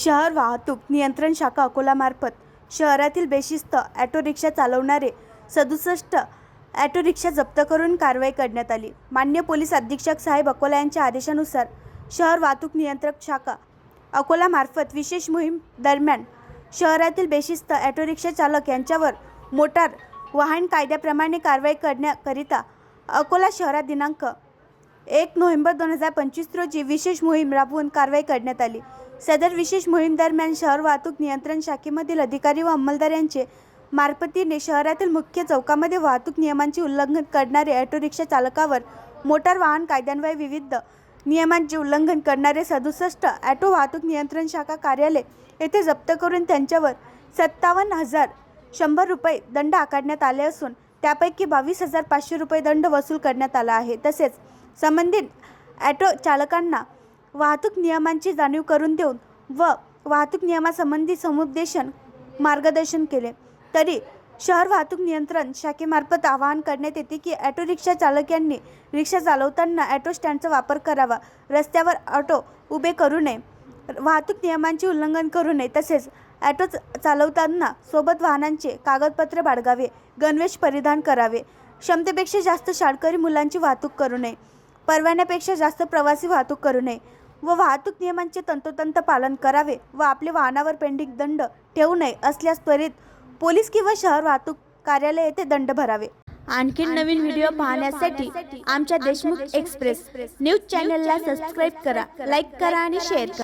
शहर वाहतूक नियंत्रण शाखा अकोलामार्फत शहरातील बेशिस्त ॲटो रिक्षा चालवणारे सदुसष्ट ॲटो रिक्षा जप्त करून कारवाई करण्यात आली. मान्य पोलीस अधीक्षक साहेब अकोला यांच्या आदेशानुसार शहर वाहतूक नियंत्रक शाखा अकोलामार्फत विशेष मोहीम दरम्यान शहरातील बेशिस्त ॲटो रिक्षा चालक यांच्यावर मोटार वाहन कायद्याप्रमाणे कारवाई करण्याकरिता अकोला शहरात दिनांक एक नोव्हेंबर दोन हजार पंचवीस रोजी विशेष मोहीम राबवून कारवाई करण्यात आली. सदर विशेष मोहीम दरम्यान शहर वाहतूक नियंत्रण शाखेमधील अधिकारी व अंमलदार यांचे मार्फतीने शहरातील मुख्य चौकामध्ये वाहतूक नियमांचे उल्लंघन करणारे ऑटो रिक्षा चालकावर मोटार वाहन कायद्यान्वये विविध नियमांचे उल्लंघन करणारे सदुसष्ट ॲटो वाहतूक नियंत्रण शाखा कार्यालय येथे जप्त करून त्यांच्यावर सत्तावन्न हजार शंभर रुपये दंड आकारण्यात आले असून त्यापैकी बावीस हजार पाचशे रुपये दंड वसूल करण्यात आला आहे. तसेच संबंधित ॲटो चालकांना वाहतूक नियमांची जाणीव करून देऊन व वाहतूक नियमासंबंधी समुपदेशन मार्गदर्शन केले. तरी शहर वाहतूक नियंत्रण शाखेमार्फत आवाहन करण्यात येते की ॲटो रिक्षा चालक यांनी रिक्षा चालवताना ॲटो स्टँडचा वापर करावा. रस्त्यावर ऑटो उभे करू नये. वाहतूक नियमांचे उल्लंघन करू नये. तसेच ॲटो चालवताना सोबत वाहनांचे कागदपत्र बाळगावे गणवेश परिधान करावे. क्षमतेपेक्षा जास्त शाळकरी मुलांची वाहतूक करू नये. परवान्यापेक्षा जास्त प्रवासी वाहतूक करू नये व वाहतूक नियमांचे तंतोतंत पालन करावे व आपले वाहनावर पेंडिंग दंड ठेवू नये असल्यास त्वरित पोलीस किंवा शहर वाहतूक कार्यालय येथे दंड भरावे. आणखी नवीन व्हिडिओ पाहण्यासाठी आमच्या देशमुख एक्सप्रेस. न्यूज चॅनलला सबस्क्राईब करा लाईक करा आणि शेअर करा.